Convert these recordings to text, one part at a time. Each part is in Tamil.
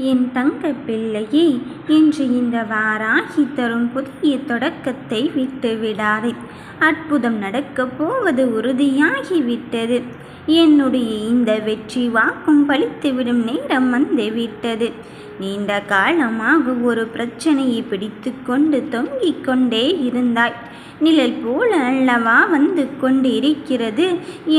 என் தங்க பிள்ளையே இன்று இந்த வாராகி தரும் புதிய தொடக்கத்தை விட்டு விடாதே. அற்புதம் நடக்கப் போவது உறுதியாகிவிட்டது என்னுடைய இந்த வெற்றி வாக்கும் பழித்துவிடும் நேரம் வந்து விட்டது. நீண்ட காலமாக ஒரு பிரச்சனையை பிடித்து கொண்டு தொங்கிக் கொண்டே இருந்தாய். நிழல் போல அல்லவா வந்து கொண்டிருக்கிறது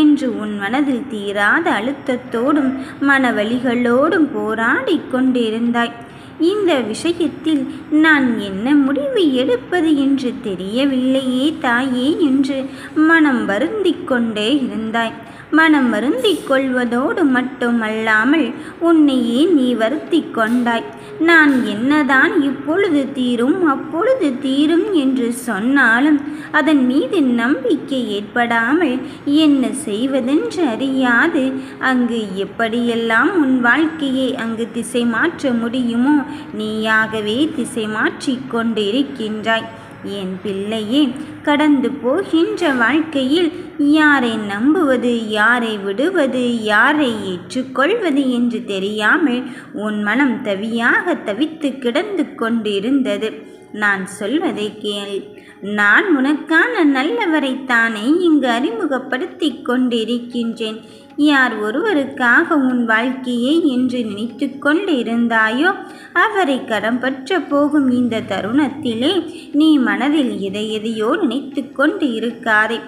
என்று உன் மனதில் தீராத அழுத்தத்தோடும் மனவழிகளோடும் போராடி கொண்டிருந்தாய். இந்த விஷயத்தில் நான் என்ன முடிவு எடுப்பது என்று தெரியவில்லையே தாயே என்று மனம் வருந்திக் கொண்டே இருந்தாய். மனம் வருந்தி கொள்வதோடு மட்டுமல்லாமல் உன்னையே நீ வருத்தி கொண்டாய்? நான் என்னதான் இப்பொழுது தீரும் அப்பொழுது தீரும் என்று சொன்னாலும் அதன் மீது நம்பிக்கை ஏற்படாமல் என்ன செய்வதென்று அறியாது. அங்கு எப்படியெல்லாம் உன் வாழ்க்கையை அங்கு திசை மாற்ற முடியுமோ நீயாகவே திசை மாற்றிக் கொண்டிருக்கின்றாய். என் பிள்ளையே கடந்து போகின்ற வாழ்க்கையில் யாரை நம்புவது யாரை விடுவது யாரை ஏற்றுக்கொள்வது என்று தெரியாமல் உன் மனம் தவியாக தவித்து கிடந்து கொண்டிருந்தது. நான் சொல்வதை கேள். நான் உனக்கான நல்லவரைத்தானே இங்கு அறிமுகப்படுத்தி கொண்டிருக்கின்றேன். யார் ஒருவருக்காக உன் வாழ்க்கையை என்று நினைத்து கொண்டிருந்தாயோ அவரை கரம் பற்ற போகும் இந்த தருணத்திலே நீ மனதில் எதை எதையோ நினைத்து கொண்டு இருக்காதே.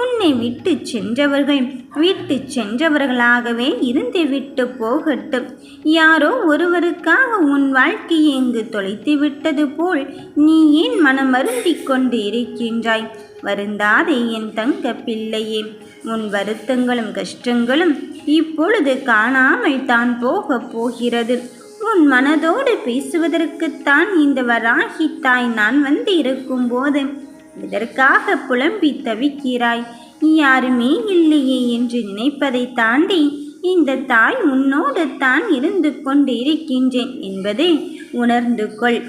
உன்னை விட்டு சென்றவர்கள் விட்டு சென்றவர்களாகவே இருந்து விட்டு போகட்டும். யாரோ ஒருவருக்காக உன் வாழ்க்கையை இங்கு தொலைத்து விட்டது போல் நீ ஏன் மனம் வருந்தி கொண்டு இருக்கின்றாய்? வருந்தாதே என் தங்க பிள்ளையே. உன் வருத்தங்களும் கஷ்டங்களும் இப்பொழுது காணாமல் தான் போகப் போகிறது. உன் மனதோடு பேசுவதற்குத்தான் இந்த வராகி தாய் நான் வந்து இருக்கும்போது இதற்காக புலம்பி தவிக்கிறாய். யாருமே இல்லையே என்று நினைப்பதை தாண்டி இந்த தாய் உன்னோடு தான் இருந்து கொண்டு இருக்கின்றேன் என்பதை உணர்ந்து கொள்.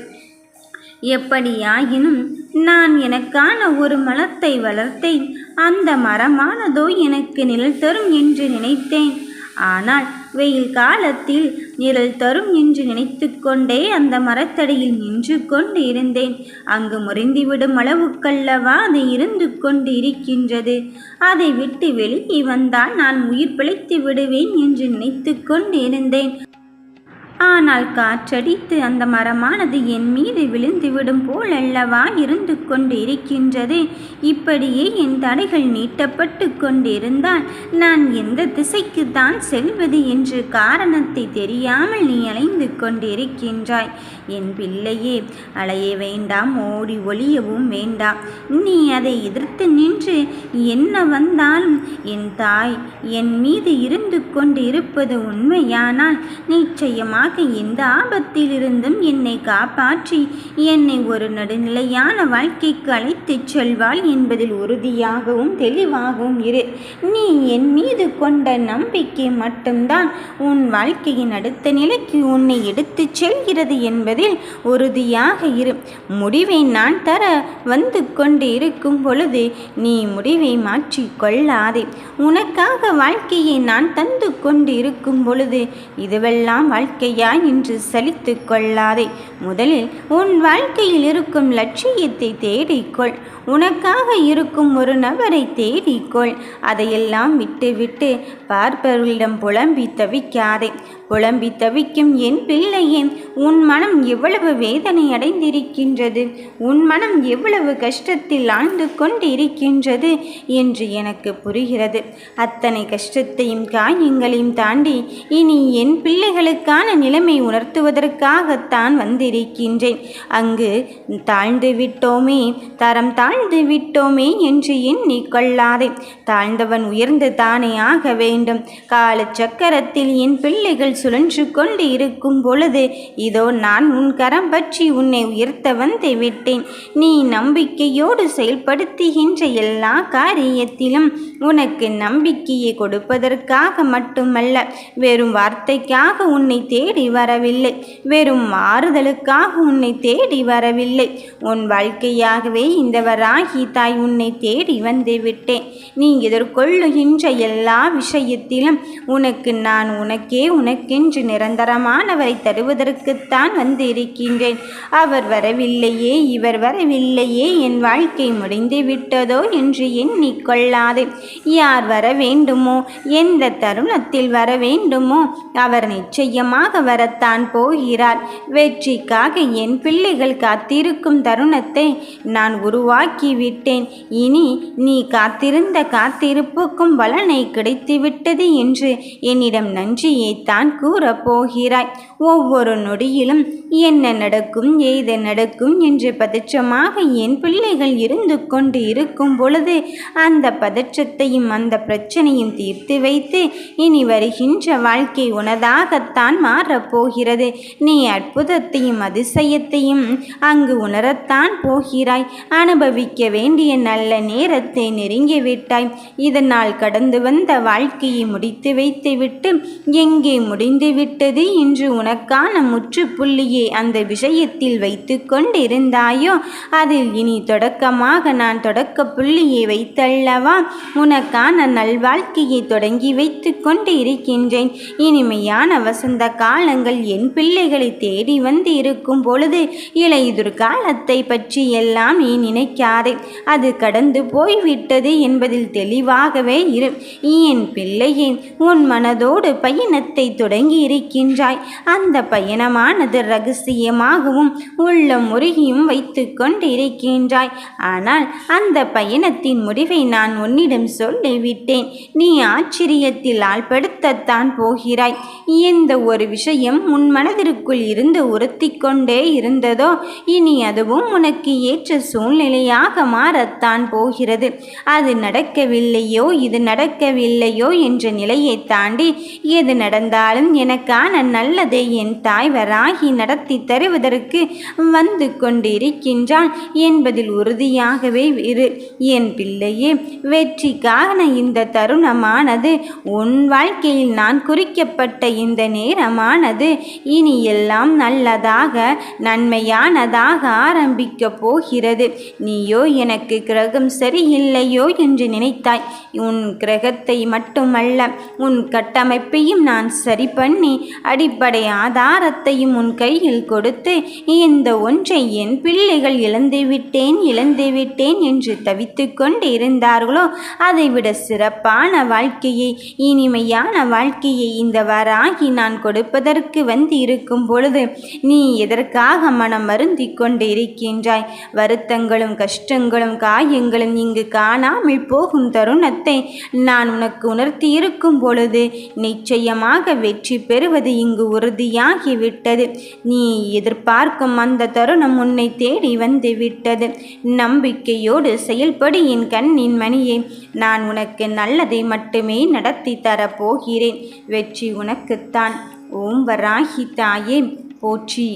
எப்படியாயினும் நான் எனக்கான ஒரு மலத்தை வளர்த்தேன். அந்த மரமானதோ எனக்கு நிழல் தரும் என்று நினைத்தேன். ஆனால் வெயில் காலத்தில் நிழல் தரும் என்று நினைத்து கொண்டே அந்த மரத்தடியில் நின்று கொண்டு இருந்தேன். அங்கு முறிந்துவிடும் அளவுக்கல்லவா அது இருந்து கொண்டு இருக்கின்றது. அதை விட்டு வெளியே வந்தால் நான் உயிர் பிழைத்து விடுவேன் என்று நினைத்து கொண்டு இருந்தேன். ஆனால் காற்றடித்து அந்த மரமானது என் மீது விழுந்துவிடும் போல் அல்லவா இருந்து கொண்டு இருக்கின்றது இப்படியே என் தடைகள் நீட்டப்பட்டு கொண்டிருந்தால் நான் எந்த திசைக்கு தான் செல்வது என்று காரணத்தை தெரியாமல் நீ அலைந்து கொண்டிருக்கின்றாய். என் பிள்ளையே அலைய வேண்டாம் ஓடி ஒளியவும் வேண்டாம். நீ அதை எதிர்த்து நின்று என்ன வந்தாலும் என் தாய் என் மீது இருந்து கொண்டு இருப்பது உண்மையானால் நிச்சயமாக எந்த ஆபத்திலிருந்தும் என்னை காப்பாற்றி என்னை ஒரு நடுநிலையான வாழ்க்கைக்கு அழைத்துச் செல்வாள் என்பதில் உறுதியாகவும் தெளிவாகவும் இரு. நீ என் மீது கொண்ட நம்பிக்கை மட்டும்தான் உன் வாழ்க்கையின் அடுத்த நிலைக்கு உன்னை எடுத்துச் செல்கிறது என்பது என்பதில் உறுதியாக இரு. முடிவை நான் தர வந்து கொண்டு இருக்கும் பொழுது நீ முடிவை மாற்றி கொள்ளாதே. உனக்காக வாழ்க்கையை நான் தந்து கொண்டு இருக்கும் பொழுது இதுவெல்லாம் வாழ்க்கையா என்று சலித்து கொள்ளாதே. முதலில் உன் வாழ்க்கையில் இருக்கும் லட்சியத்தை தேடிக்கொள் உனக்காக இருக்கும் ஒரு நபரை தேடிக்கொள். அதையெல்லாம் விட்டுவிட்டு பார்ப்பவர்களிடம் புலம்பி தவிக்காதே. புலம்பி தவிக்கும் என் பிள்ளையே உன் மனம் எவ்வளவு வேதனை அடைந்திருக்கின்றது உன் மனம் எவ்வளவு கஷ்டத்தில் ஆழ்ந்து கொண்டிருக்கின்றது என்று எனக்கு புரிகிறது. அத்தனை கஷ்டத்தையும் காயங்களையும் தாண்டி இனி என் பிள்ளைகளுக்கான நிலைமை உணர்த்துவதற்காகத்தான் வந்திருக்கின்றேன். அங்கு தாழ்ந்து விட்டோமே தரம் தாழ்ந்து விட்டோமே என்று எண்ணி கொள்ளாதே. தாழ்ந்தவன் உயர்ந்து தானே ஆக வேண்டும். கால சக்கரத்தில் என் பிள்ளைகள் சுழன்று கொண்டு இருக்கும் பொழுது இதோ நான் உன் கரம் பற்றி உன்னை உயர்த்த வந்து விட்டேன். நீ நம்பிக்கையோடு செயல்படுத்துகின்ற எல்லா காரியத்திலும் உனக்கு நம்பிக்கையை கொடுப்பதற்காக மட்டுமல்ல வெறும் வார்த்தைக்காக உன்னை தேடி வரவில்லை வெறும் மாறுதலுக்காக உன்னை தேடி வரவில்லை. உன் வாழ்க்கையாகவே இந்த வராகி தாய் உன்னை தேடி வந்து விட்டேன். நீ எதிர்கொள்ளுகின்ற எல்லா விஷயத்திலும் உனக்கு நான் உனக்கே உனக்கென்று நிரந்தரமானவரை தருவதற்குத்தான் வந்து இருக்கின்றேன் அவர் வரவில்லையே இவர் வரவில்லையே என் வாழ்க்கை முடிந்து விட்டதோ என்று எண்ணிக்கொள்ளாதே யார் வர வேண்டுமோ எந்த தருணத்தில் வர வேண்டுமோ அவர் நிச்சயமாக வரத்தான் போகிறார். வெற்றிக்காக என் பிள்ளைகள் காத்திருக்கும் தருணத்தை நான் உருவாக்கி ஆக்கிவிட்டேன். இனி நீ காத்திருந்த காத்திருப்புக்கும் பலனை கிடைத்துவிட்டது என்று என்னிடம் நன்றியை தான் போகிறாய். ஒவ்வொரு நொடியிலும் என்ன நடக்கும் ஏது நடக்கும் என்று பதற்றமாக என் பிள்ளைகள் இருந்து கொண்டு இருக்கும் பொழுது அந்த பதற்றத்தையும் அந்த பிரச்சனையும் தீர்த்து வைத்து இனி வருகின்ற வாழ்க்கை உனதாகத்தான் மாறப்போகிறது நீ அற்புதத்தையும் அதிசயத்தையும் அங்கு உணரத்தான் போகிறாய். அனுபவி அனுபவிக்க வேண்டிய நல்ல நேரத்தை நெருங்கிவிட்டாய் இதனால் கடந்து வந்த வாழ்க்கையை முடித்து வைத்துவிட்டு எங்கே முடிந்துவிட்டது என்று உனக்கான முற்றுப்புள்ளியை அந்த விஷயத்தில் வைத்து கொண்டிருந்தாயோ அதில் இனி தொடக்கமாக நான் தொடக்க புள்ளியை வைத்தல்லவா? உனக்கான நல்வாழ்க்கையை தொடங்கி வைத்து கொண்டு இருக்கின்றேன். இனிமையான வசந்த காலங்கள் என் பிள்ளைகளை தேடி வந்து இருக்கும் பொழுது இலையுதிர் காலத்தை பற்றி எல்லாம் நீ நினைக்காதே அது கடந்து போய்விட்டது என்பதில் தெளிவாகவே இரு. என் பிள்ளையே உன் மனதோடு பயணத்தை தொடங்கி இருக்கின்றாய் அந்த பயணமானது ரகசியமாகவும் உள்ள முருகியும் வைத்து கொண்டு இருக்கின்றாய் ஆனால் அந்த பயணத்தின் முடிவை நான் உன்னிடம் சொல்லிவிட்டேன். நீ ஆச்சரியத்தில் ஆள்படுத்தத்தான் போகிறாய். எந்த ஒரு விஷயம் உன் மனதிற்குள் இருந்து உறுத்தி கொண்டே இருந்ததோ இனி அதுவும் உனக்கு ஏற்ற சூழ்நிலையாக மாறத்தான் போகிறது. அது நடக்கவில்லையோ? இது நடக்கவில்லையோ? என்ற நிலையை தாண்டி எது நடந்தாலும் எனக்கான நல்லதை என் தாய் வராகி நடத்தி தருவதற்கு வந்து கொண்டிருக்கின்றான் என்பதில் உறுதியாகவே இரு. என் பிள்ளையே வெற்றிக்கான இந்த தருணமானது உன் வாழ்க்கையில் நான் குறிக்கப்பட்ட இந்த நேரமானது இனி எல்லாம் நல்லதாக நன்மையானதாக ஆரம்பிக்கப் போகிறது. நீ ஐயோ எனக்கு கிரகம் சரியில்லையோ என்று நினைத்தாய். உன் கிரகத்தை மட்டுமல்ல உன் கட்டமைப்பையும் நான் சரி பண்ணி அடிப்படை ஆதாரத்தையும் உன் கையில் கொடுத்து இந்த ஒன்றை என் பிள்ளைகள் இழந்துவிட்டேன் இழந்துவிட்டேன் என்று தவித்து கொண்டு இருந்தார்களோ அதைவிட சிறப்பான வாழ்க்கையை இனிமையான வாழ்க்கையை இந்த வராகி நான் கொடுப்பதற்கு வந்து இருக்கும் பொழுது நீ எதற்காக மனம் வருந்தி கொண்டு இருக்கின்றாய் வருத்தங்களும் கஷ்டங்களும் காயங்களும் இங்கு காணாமல் போகும் தருணத்தை நான் உனக்கு உணர்த்தியிருக்கும் பொழுது நிச்சயமாக வெற்றி பெறுவது இங்கு உறுதியாகிவிட்டது. நீ எதிர்பார்க்கும் அந்த தருணம் உன்னை தேடி வந்து விட்டது நம்பிக்கையோடு செயல்படி என் கண்ணின் மணியை. நான் உனக்கு நல்லதை மட்டுமே நடத்தி தரப்போகிறேன். வெற்றி உனக்குத்தான். ஓம் வராகி தாயே. போற்றி.